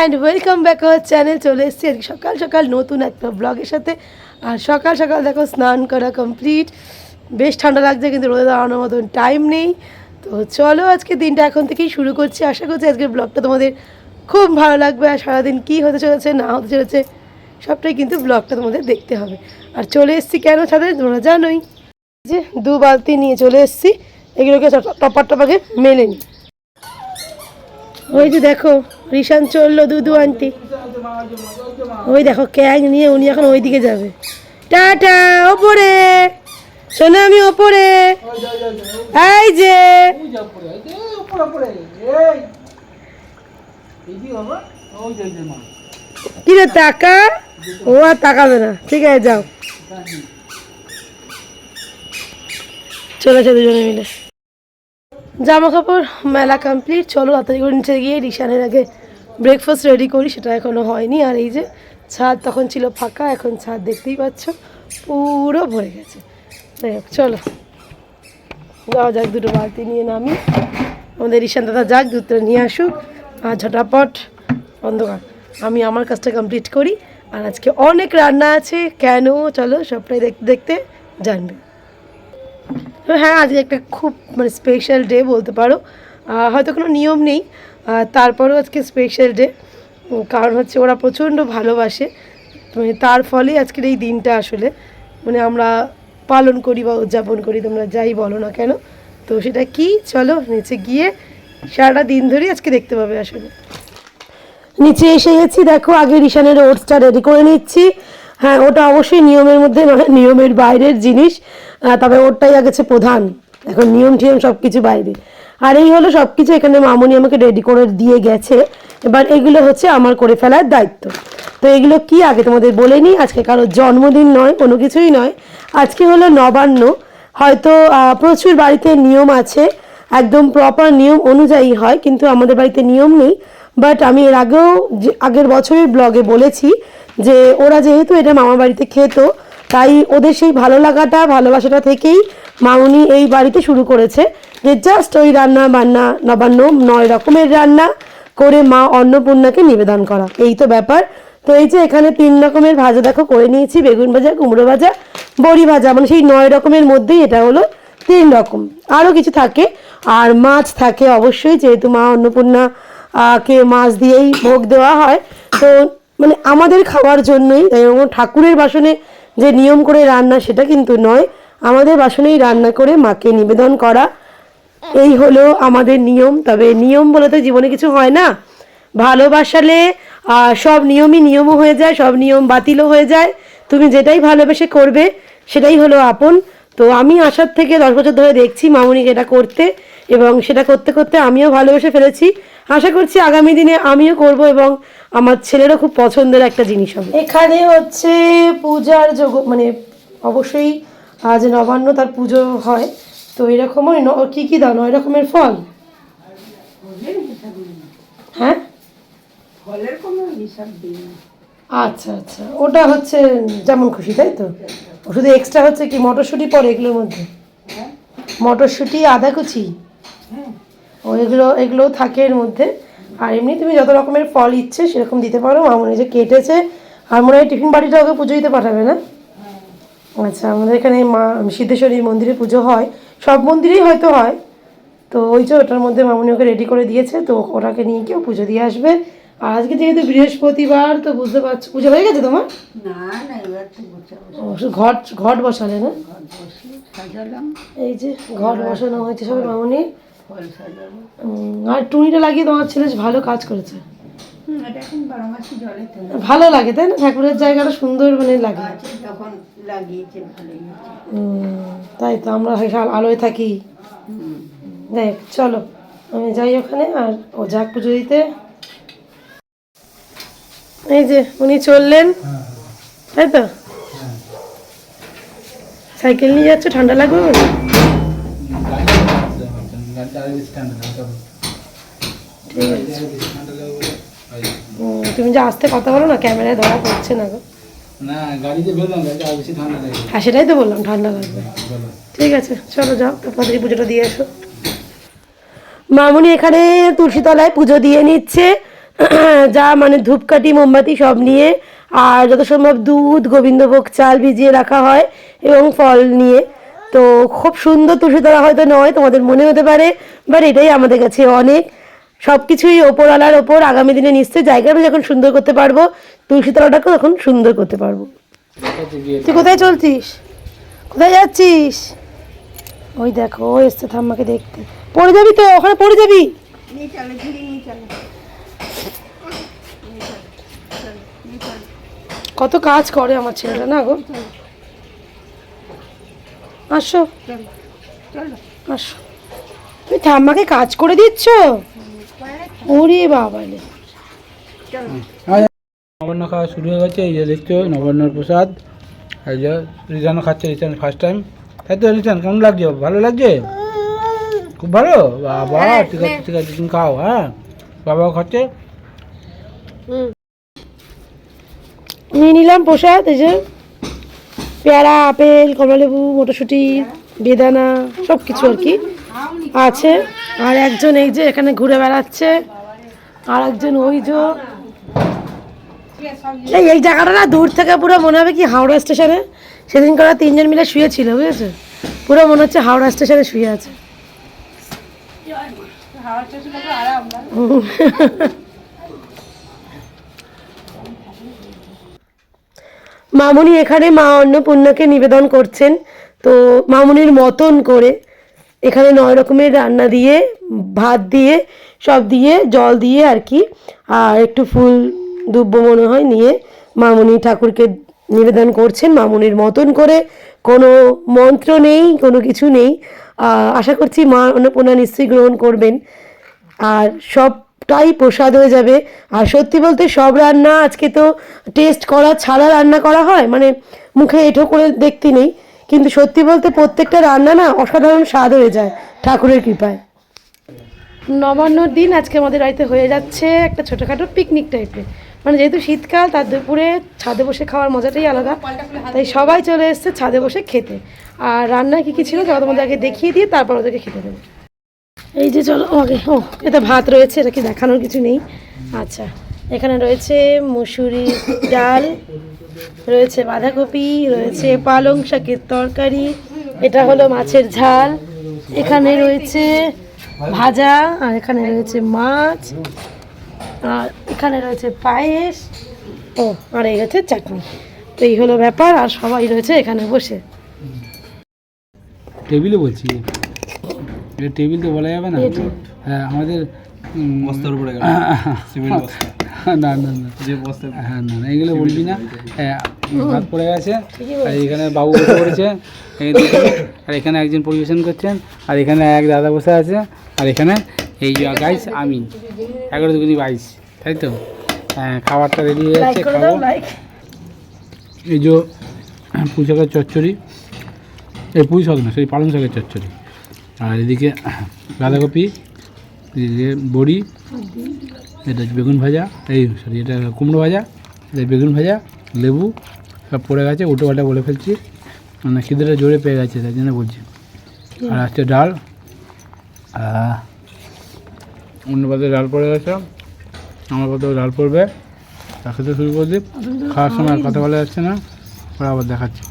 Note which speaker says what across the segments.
Speaker 1: And welcome back our channel চলে এসেছি আজকে সকাল সকাল নতুন একটা ব্লগের সাথে। আর সকাল সকাল দেখো, স্নান করা কমপ্লিট বেশ ঠান্ডা লাগছে, কিন্তু রোদে দাঁড়ানোর মতন টাইম নেই। তো চলো আজকে দিনটা এখন থেকেই শুরু করছি। আশা করছি আজকের ব্লগটা তোমাদের খুব ভালো লাগবে। আর সারাদিন কী হতে চলেছে, না হতে চলেছে, সবটাই কিন্তু ব্লগটা তোমাদের দেখতে হবে। আর চলে এসেছি কেন ছাদে, তোমরা জানোই। যে দু বালতি নিয়ে চলে এসেছি। এগুলোকে টপার টপাকে মেলে নিই ওই যে দেখো রিশান চলল দুধু আনতে। ওই দেখো ক্যাং নিয়ে উনি এখন ওই দিকে যাবে। টাটা, ওপরে। শোনো আমি ওপরে। এই যে। কিরে টাকা? ও আর তাকাবে না। ঠিক আছে, যাও। চলেছে দুজনে মিলে। জামা কাপড় মেলা কমপ্লিট চলো তাড়াতাড়ি করে নিচে গিয়ে রিশানের আগে ব্রেকফাস্ট রেডি করি, সেটা এখনও হয়নি। আর এই যে ছাদ তখন ছিল ফাঁকা, এখন ছাদ দেখতেই পাচ্ছ, পুরো ভরে গেছে। যাই হোক, চলো। যাওয়া যাক, দুটো বালতি নিয়ে নামি। আমাদের রিশান দাদা যাক, দুধটা নিয়ে আসুক, আর ঝটাপট অন্ধকার। আমি আমার কাজটা কমপ্লিট করি, আর আজকে অনেক রান্না আছে, কেন, চলো সবটাই দেখতে দেখতে জানবে। হ্যাঁ আজকে একটা খুব মানে স্পেশাল ডে বলতে পারো। হয়তো কোনো নিয়ম নেই তারপরেও আজকে স্পেশাল ডে কারণ হচ্ছে ওরা প্রচণ্ড ভালোবাসে। মানে তার ফলেই আজকের এই দিনটা আসলে। মানে আমরা পালন করি বা উদযাপন করি, তোমরা যাই বলো না কেন। তো সেটা কি? চলো নিচে গিয়ে সারাটা দিন ধরেই আজকে দেখতে পাবে আসলে। নিচে এসে গেছি, দেখো, আগে রিশানের ওটসটা রেডি করে নিচ্ছি। হ্যাঁ ওটা অবশ্যই নিয়মের মধ্যে নয়, নিয়মের বাইরের জিনিস। তবে ওরটাই আগেছে প্রধান। এখন নিয়ম টিয়ম সব কিছু বাইরে। আর এই হলো সব কিছু এখানে মামুনি আমাকে রেডি করে দিয়ে গেছে। এবার এগুলো হচ্ছে আমার করে ফেলার দায়িত্ব। তো এগুলো কি আগে তোমাদের বলে নিই, আজকে কারোর জন্মদিন নয়, কোনো কিছুই নয়। আজকে হলো নবান্ন। হয়তো প্রচুর বাড়িতে নিয়ম আছে, একদম প্রপার নিয়ম অনুযায়ী হয়, কিন্তু আমাদের বাড়িতে নিয়ম নেই। বাট আমি এর আগেও আগের বছরের ব্লগে বলেছি যে, ওরা যেহেতু এটা মামার বাড়িতে খেত তাই ওদের সেই ভালো লাগাটা, ভালোবাসাটা থেকেই মামুনি এই বাড়িতে শুরু করেছে। যে জাস্ট ওই রান্না বান্না নবান্ন, নয় রকমের রান্না করে মা অন্নপূর্ণাকে নিবেদন করা। এই তো ব্যাপার। তো এই যে এখানে তিন রকমের ভাজা দেখো, করে নিয়েছি, বেগুন ভাজা, কুমড়ো ভাজা, বড়ি ভাজা। মানে সেই নয় রকমের মধ্যেই এটা হলো তিন রকম। আরও কিছু থাকে। আর মাছ থাকে অবশ্যই, যেহেতু মা অন্নপূর্ণা কে মাছ দিয়েই ভোগ দেওয়া হয়। তো মানে আমাদের খাওয়ার জন্যই, এবং ঠাকুরের বাসনে যে নিয়ম করে রান্না সেটা কিন্তু নয়। আমাদের বাসনেই রান্না করে মাকে নিবেদন করা। এই হলো আমাদের নিয়ম। তবে নিয়ম বলে তো জীবনে কিছু হয় না। ভালোবাসালে সব নিয়মই নিয়মও হয়ে যায়, সব নিয়ম বাতিলও হয়ে যায়। তুমি যেটাই ভালোবেসে করবে, সেটাই হলো আপন। তো আমি আসার থেকে দশ বছর ধরে দেখছি মামুনিকে এটা করতে এবং সেটা করতে করতে আমিও ভালোবেসে ফেলেছি। আশা করছি আগামী দিনে আমিও করব এবং আমার ছেলেরও খুব পছন্দের একটা জিনিস হবে। এখানে হচ্ছে পূজার যোগ মানে অবশ্যই আজ নবান্ন তার পুজো হয় তো এরকম ওই ন- কি কি দাও? নয় রকমের ফল? হ্যাঁ?
Speaker 2: ফলের কোনো হিসাব দিই না
Speaker 1: আচ্ছা আচ্ছা। ওটা হচ্ছে যেমন খুশি, তাই তো? শুধু এক্সট্রা হচ্ছে কি মটরশুঁটি পড়ে এগুলোর মধ্যে? মটরশুঁটি আদা কুচি ও, এগুলো, এগুলোও থাকে এর মধ্যে। আর এমনি তুমি যত রকমের ফল ইচ্ছে সেরকম দিতে পারো। মামনি যে কেটেছে আর মনে হয় টিফিন বাড়িটা ওকে পুজো দিতে পাঠাবে না? আচ্ছা আমাদের এখানে মা সিদ্ধেশ্বরী মন্দিরে পুজো হয়। সব মন্দিরেই হয়তো হয়। তো ওই যে ওটার মধ্যে মামনি ওকে রেডি করে দিয়েছে। তো ওটাকে নিয়ে কেউ পুজো দিয়ে আসবে। আজকে যেহেতু বৃহস্পতিবার তো বুঝতে পারছ পুজো হয়ে গেছে তোমার?
Speaker 2: না এবার তো
Speaker 1: ঘট ঘট বসালে না? এই যে ঘট বসানো হয়েছে সবাই মামনি। আর টুনিটা লাগিয়ে তোমার ছেলে ভালো কাজ করেছে। ভালো লাগে তাই না? ঠাকুরের জায়গাটা সুন্দর মানে লাগে। তাই তো আমরা আলোয় থাকি। দেখ চলো আমি যাই ওখানে আর ও যাক পুজো দিতে। এই যে উনি চললেন তাই তো? সাইকেল নিয়ে যাচ্ছ ঠান্ডা লাগবে? বলে? তুমি যে আসতে কথা বলো না ক্যামেরায় ধরা পড়ছে না গো। হ্যাঁ সেটাই তো বললাম ঠান্ডা লাগবে। ঠিক আছে চলো যাও পুজোটা দিয়ে এসো। মামুনি এখানে তুলসীতলায় পুজো দিয়ে নিচ্ছে। যা মানে ধূপকাঠি, মোমবাতি সব নিয়ে আর যত সম্ভব দুধ, গোবিন্দভোগ চাল ভিজিয়ে রাখা হয় এবং ফল নিয়ে। তো খুব সুন্দর তুলসীতলা হয়তো নয়, তোমাদের মনে হতে পারে বাট এটাই আমাদের কাছে অনেক। সব কিছুই ওপরওয়ালার ওপর। আগামী দিনে নিশ্চয়ই জায়গাটা যখন সুন্দর করতে পারব, তুলসী তুলসীতলাটাকেও তখন সুন্দর করতে পারব। তুই কোথায় চলছিস? কোথায় যাচ্ছিস? ওই দেখো এসছে ঠাম্মাকে দেখতে। পড়ে যাবি তো? ওখানে পড়ে যাবি
Speaker 2: নিয়ে চলো ধীরে নিয়ে চলো নিয়ে চলো
Speaker 1: কত কাজ করে আমার ছেলেটা না গো? আসো।
Speaker 2: চলো চলো
Speaker 1: আসো। তুমি ঠাম্মাকে কাজ করে দিচ্ছ? ওরে
Speaker 2: চলো
Speaker 3: নবান্ন খাওয়া শুরু হয়ে গেছে এই যে দেখছ নবান্নর প্রসাদ। এই যে রিটার্নও খাচ্ছে রিটার্ন ফার্স্ট টাইম তাই তো রিটার্ন কেমন লাগছে? ভালো লাগছে? খুব ভালো? বাবা ঠিক আছে ঠিক আছে তুমি খাও হ্যাঁ? বাবাও খাচ্ছে।
Speaker 1: নিয়ে নিলাম প্রসাদ এই যে পেয়ারা আপেল কমলালেবু মটরশুঁটি বেদানা সব কিছু আর কি আছে। আর একজন এই যে এখানে ঘুরে বেড়াচ্ছে আর একজন ওই যে এই এই জায়গাটা না দূর থেকে পুরো মনে হবে কি হাওড়া স্টেশনে। সেদিন করা তিনজন মিলে শুয়েছিল বুঝেছ? পুরো মনে হচ্ছে হাওড়া স্টেশনে শুয়ে আছে। মামুনি এখানে মা অন্নপূর্ণাকে নিবেদন করছেন। তো মামুনির মতন করে এখানে নয় রকমের রান্না দিয়ে, ভাত দিয়ে, সব দিয়ে, জল দিয়ে আর কি, আর একটু ফুল দুব্য মনে হয় নিয়ে মামুনি ঠাকুরকে নিবেদন করছেন। মামুনির মতন করে কোনো মন্ত্র নেই, কোনো কিছু নেই। আশা করছি মা অন্নপূর্ণা নিশ্চয়ই গ্রহণ করবেন। আর সবটাই প্রসাদ হয়ে যাবে। আর সত্যি বলতে সব রান্না আজকে তো টেস্ট করা ছাড়া রান্না করা হয় মানে মুখে এঁঠো করে দেখতে নেই। কিন্তু সত্যি বলতে প্রত্যেকটা রান্না না অসাধারণ স্বাদ হয়ে যায় ঠাকুরের কৃপায়। নবান্নর দিন আজকে আমাদের বাড়িতে হয়ে যাচ্ছে একটা ছোটোখাটো পিকনিক টাইপের মানে যেহেতু শীতকাল, তার দুপুরে ছাদে বসে খাওয়ার মজাটাই আলাদা। তাই সবাই চলে এসছে ছাদে বসে খেতে। আর রান্না কী কী ছিল সেটা তোমাদের আগে দেখিয়ে দিয়ে তারপর ওদেরকে খেতে দেবো। এই যে চলো, ওকে, ও, এটা ভাত রয়েছে, এটা কি দেখানোর কিছু নেই? আচ্ছা এখানে রয়েছে মুসুরি ডাল, রয়েছে বাঁধাকপি, রয়েছে পালং শাকের তরকারি, এটা হলো মাছের ঝাল, এখানে রয়েছে ভাজা, আর এখানে রয়েছে মাছ, আর এখানে রয়েছে পায়েস, ও, আর এই হচ্ছে চাটনি। তো এই হলো ব্যাপার, আর সবাই রয়েছে এখানে বসে।
Speaker 3: টেবিলে বলছি। এটা টেবিল তো বলা যাবে না? হ্যাঁ আমাদের
Speaker 4: বস্তার উপরে গেল।
Speaker 3: না না না।
Speaker 4: যে বস্তা
Speaker 3: হ্যাঁ না না এগুলো বলবি না। হ্যাঁ, ভাত পড়ে গেছে। আর এখানে বাবু বসে পড়েছে। আর এখানে একজন পরিবেশন করছেন। আর এখানে এক দাদা বসে আছে। আর এখানে এই যে গাইস আমি এগারো দুগুনি বাইশ তাই তো? হ্যাঁ খাবারটা রেডি হয়ে যাচ্ছে
Speaker 1: করে
Speaker 3: খাব। এই যে পুঁই শাকের চচ্চড়ি। এই পুঁই শাক না সেই পালং শাকের চচ্চড়ি। আর এদিকে বাঁধাকপি এদিকে বড়ি এটা হচ্ছে বেগুন ভাজা এই সরি এটা কুমড়ো ভাজা এটা বেগুন ভাজা লেবু সব পড়ে গেছে উল্টো পাল্টা বলে ফেলছি। মানে খিদেটা জোরে পেয়ে গেছে তাই জন্য বলছি। আর আজকে ডাল অন্য পাতে ডাল পড়ে গেছে আমার পাতেও ডাল পড়বে। তা খেতে শুরু করে দিই খাওয়ার সময় আর কথা বলা যাচ্ছে না ওরা আবার দেখাচ্ছি।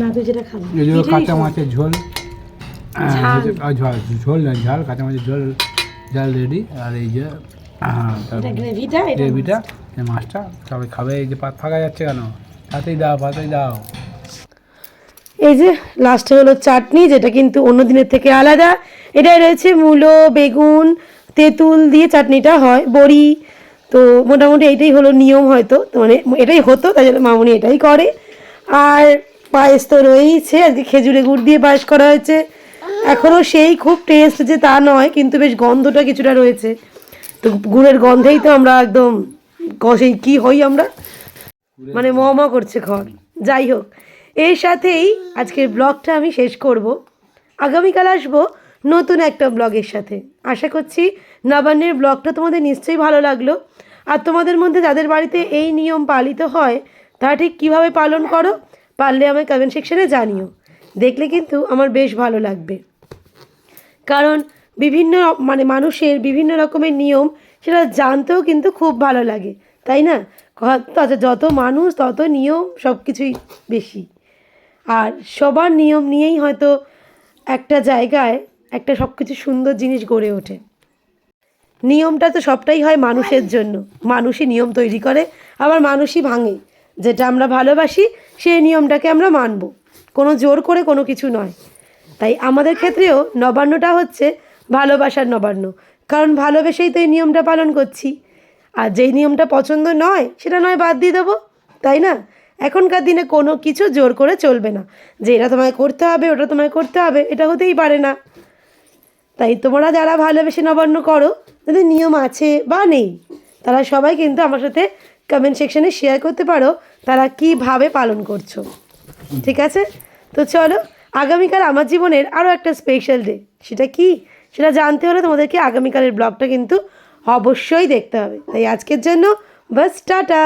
Speaker 1: না তুই যেটা খাবি।
Speaker 3: এই যে কাঁচা মাছের ঝোল। ঝোল। ঝোল না ঝাল কাঁচা মাছের ঝোল ঝাল রেডি আর এই যে
Speaker 1: গ্রেভিটা
Speaker 3: মাছটা সবাই খাবে এই যে ফাঁকা যাচ্ছে কেন? তাতেই দাও দাও।
Speaker 1: এই যে লাস্টে হলো চাটনি যেটা কিন্তু অন্য দিনের থেকে আলাদা। এটাই রয়েছে মূলো বেগুন তেঁতুল দিয়ে চাটনিটা হয় বড়ি। তো মোটামুটি এইটাই হলো নিয়ম হয়তো মানে এটাই হতো তাই জন্য মামুনি এটাই করে। আর পায়েস তো রয়েইছে আজকে খেজুরে গুড় দিয়ে পায়েস করা হয়েছে। এখনও সেই খুব টেস্ট যে তা নয়, কিন্তু বেশ গন্ধটা কিছুটা রয়েছে। তো গুড়ের গন্ধেই তো আমরা একদম সেই কী হই আমরা? মানে ম ম করছে ঘর যাই হোক, এর সাথেই আজকের ব্লগটা আমি শেষ করব। আগামীকাল আসব নতুন একটা ব্লগের সাথে। আশা করছি নবান্নের ব্লগটা তোমাদের নিশ্চয়ই ভালো লাগল। আর তোমাদের মধ্যে যাদের বাড়িতে এই নিয়ম পালিত হয়, তারা ঠিক কীভাবে পালন করো, পারলে আমায় কমেন্ট সেকশানে জানিও। দেখলে কিন্তু আমার বেশ ভালো লাগবে। কারণ বিভিন্ন মানে মানুষের বিভিন্ন রকমের নিয়ম সেটা জানতেও কিন্তু খুব ভালো লাগে, তাই না? তত- যত মানুষ তত নিয়ম সব কিছুই বেশি। আর সবার নিয়ম নিয়েই হয়তো একটা জায়গায় একটা সব কিছু সুন্দর জিনিস গড়ে ওঠে। নিয়মটা তো সবটাই হয় মানুষের জন্য। মানুষই নিয়ম তৈরি করে, আবার মানুষই ভাঙে। যেটা আমরা ভালোবাসি, সেই নিয়মটাকে আমরা মানব। কোনো জোর করে কোনো কিছু নয়। তাই আমাদের ক্ষেত্রেও নবান্নটা হচ্ছে ভালোবাসার নবান্ন। কারণ ভালোবেসেই তো এই নিয়মটা পালন করছি। আর যেই নিয়মটা পছন্দ নয়, সেটা নয় বাদ দিয়ে দেবো, তাই না? এখনকার দিনে কোনো কিছু জোর করে চলবে না। যে এটা তোমায় করতে হবে, ওটা তোমায় করতে হবে, এটা হতেই পারে না। তাই তোমরা যারা ভালোবেসে নবান্ন করো তাদের নিয়ম আছে বা নেই, তারা সবাই কিন্তু আমার সাথে কমেন্ট সেকশনে শেয়ার করতে পারো, তারা কীভাবে পালন করছ। ঠিক আছে? তো চলো আগামীকাল আমার জীবনের আরও একটা স্পেশাল ডে সেটা কি? সেটা জানতে হলে তোমাদেরকে আগামীকালের ব্লগটা কিন্তু অবশ্যই দেখতে হবে। তাই আজকের জন্য, বাস, টাটা!